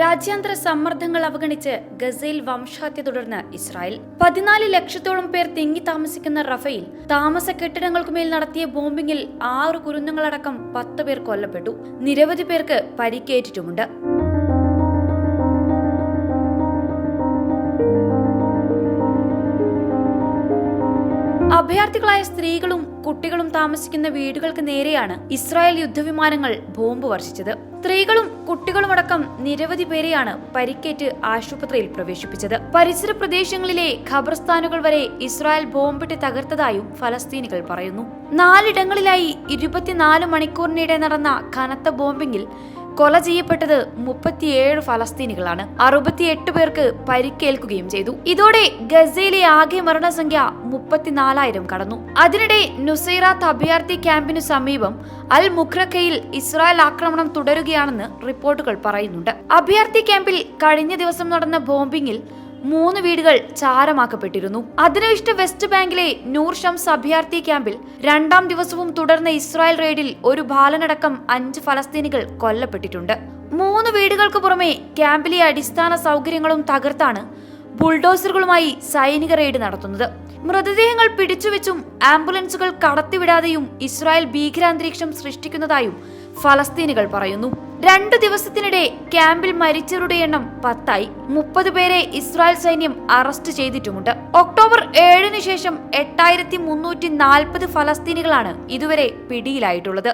രാജ്യാന്തര സമ്മർദ്ദങ്ങൾ അവഗണിച്ച് ഗസയിൽ വംശഹത്യ തുടർന്ന് ഇസ്രായേൽ. പതിനാല് ലക്ഷത്തോളം പേർ തിങ്ങി താമസിക്കുന്ന റഫയിൽ താമസ കെട്ടിടങ്ങൾക്കുമേൽ നടത്തിയ ബോംബിംഗിൽ ആറ് കുരുന്നുങ്ങളടക്കം പത്ത് പേർ കൊല്ലപ്പെട്ടു. നിരവധി പേർക്ക് പരിക്കേറ്റിട്ടുമുണ്ട്. അഭയാർത്ഥികളായ സ്ത്രീകളും താമസിക്കുന്ന വീടുകൾക്ക് നേരെയാണ് ഇസ്രായേൽ യുദ്ധവിമാനങ്ങൾ ബോംബ് വർഷിച്ചത്. സ്ത്രീകളും കുട്ടികളുമടക്കം നിരവധി പേരെയാണ് പരിക്കേറ്റ് ആശുപത്രിയിൽ പ്രവേശിപ്പിച്ചത്. പരിസര പ്രദേശങ്ങളിലെ ഖബർസ്ഥാനുകൾ വരെ ഇസ്രായേൽ ബോംബിട്ട് തകർത്തതായും ഫലസ്തീനികൾ പറയുന്നു. നാലിടങ്ങളിലായി ഇരുപത്തിനാല് മണിക്കൂറിനിടെ നടന്ന കനത്ത ബോംബിംഗിൽ കൊല ചെയ്യപ്പെട്ടത് മുപ്പത്തിയേഴ് ഫലസ്തീനികളാണ്. അറുപത്തിയെട്ട് പേർക്ക് പരിക്കേൽക്കുകയും ചെയ്തു. ഇതോടെ ഗസയിലെ ആകെ മരണസംഖ്യ മുപ്പത്തിനാലായിരം കടന്നു. അതിനിടെ നുസൈറാത്ത് അഭയാർത്ഥി ക്യാമ്പിനു സമീപം അൽ മുഖ്രഖയിൽ ഇസ്രായേൽ ആക്രമണം തുടരുകയാണെന്ന് റിപ്പോർട്ടുകൾ പറയുന്നുണ്ട്. അഭയാർത്ഥി ക്യാമ്പിൽ കഴിഞ്ഞ ദിവസം നടന്ന ബോംബിംഗിൽ മൂന്ന് വീടുകൾ ചാരമാക്കപ്പെട്ടിരുന്നു. അതിനുവിഷ്ട വെസ്റ്റ് ബാങ്കിലെ നൂർ ഷംസ് അഭയാർത്ഥി ക്യാമ്പിൽ രണ്ടാം ദിവസവും തുടർന്ന ഇസ്രായേൽ റെയ്ഡിൽ ഒരു ബാലനടക്കം അഞ്ച് ഫലസ്തീനികൾ കൊല്ലപ്പെട്ടിട്ടുണ്ട്. മൂന്ന് വീടുകൾക്ക് പുറമെ ക്യാമ്പിലെ അടിസ്ഥാന സൗകര്യങ്ങളും തകർത്താണ് ബുൾഡോസറുകളുമായി സൈനിക റെയ്ഡ് നടത്തുന്നത്. മൃതദേഹങ്ങൾ പിടിച്ചുവെച്ചും ആംബുലൻസുകൾ കടത്തിവിടാതെയും ഇസ്രായേൽ ഭീകരാന്തരീക്ഷം സൃഷ്ടിക്കുന്നതായും ഫലസ്തീനികൾ പറയുന്നു. രണ്ടു ദിവസത്തിനിടെ ക്യാമ്പിൽ മരിച്ചവരുടെ എണ്ണം പത്തായി. മുപ്പത് പേരെ ഇസ്രായേൽ സൈന്യം അറസ്റ്റ് ചെയ്തിട്ടുമുണ്ട്. ഒക്ടോബർ ഏഴിന് ശേഷം എട്ടായിരത്തി മുന്നൂറ്റി നാൽപ്പത് ഫലസ്തീനികളാണ് ഇതുവരെ പിടിയിലായിട്ടുള്ളത്.